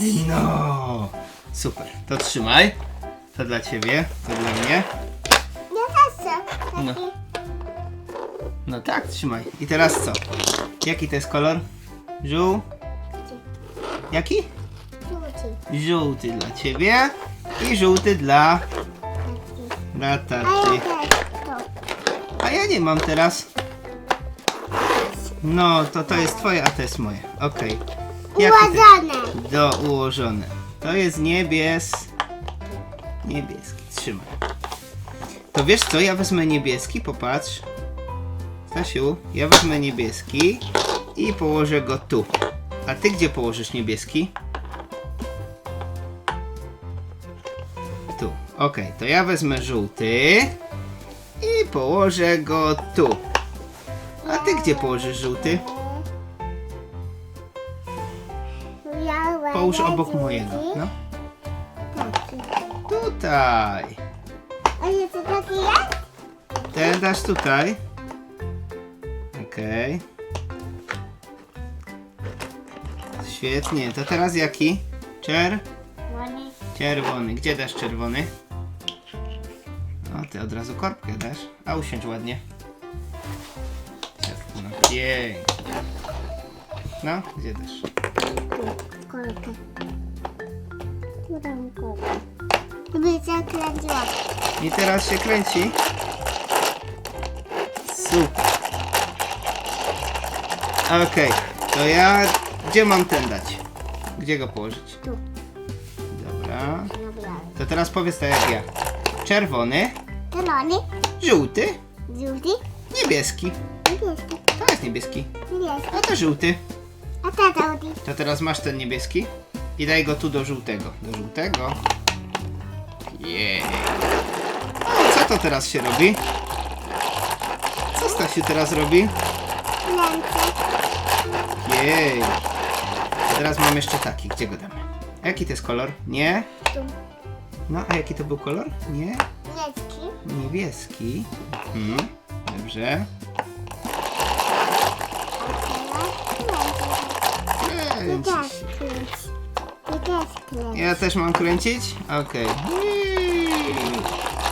No, super. To trzymaj. To dla ciebie, to dla mnie. Też chcę No. taki. No tak, trzymaj. I teraz co? Jaki to jest kolor? Żół? Jaki? Żółty. Żółty dla ciebie i żółty dla, A ja taty. też to. A ja nie mam teraz. No, to to jest twoje, a to jest moje. Okej. Jaki Ułożone. Do ułożone. To jest niebies... Niebieski. Trzymaj. To wiesz co? Ja wezmę niebieski, popatrz. Stasiu, ja wezmę niebieski i położę go tu. A ty gdzie położysz niebieski? Tu. Okej, to ja wezmę żółty i położę go tu. A ty gdzie położysz żółty? Połóż obok mojego. No. Taki. Tutaj. A jest taki jest? Ten dasz tutaj. Okej. Świetnie. To teraz jaki? Czer? Ładnie. Czerwony. Gdzie dasz czerwony? O, ty od razu korbkę dasz. A usiądź ładnie. No pięknie. No, gdzie dasz? Zakręciła. I teraz się kręci. Super. Okej, to ja. Gdzie mam ten dać? Gdzie go położyć? Tu. Dobra. Dobra. To teraz powiedz tak jak ja. Czerwony, Zielony, żółty, żółty, niebieski. niebieski, To jest niebieski. niebieski. A to żółty. A tata żółty. To teraz masz ten niebieski i daj go tu do żółtego. Do żółtego. Jej. A co to teraz się robi? Co Stasiu teraz robi? Ręce. Jej. A teraz mam jeszcze taki. Gdzie go damy? Jaki to jest kolor? Nie? Tu. No, a jaki to był kolor? Nie? Niebieski. Niebieski. Mhm. Dobrze. A teraz ręce. I Kręci też się. kręć. I też kręć. Ja też mam kręcić? Okej. Ini.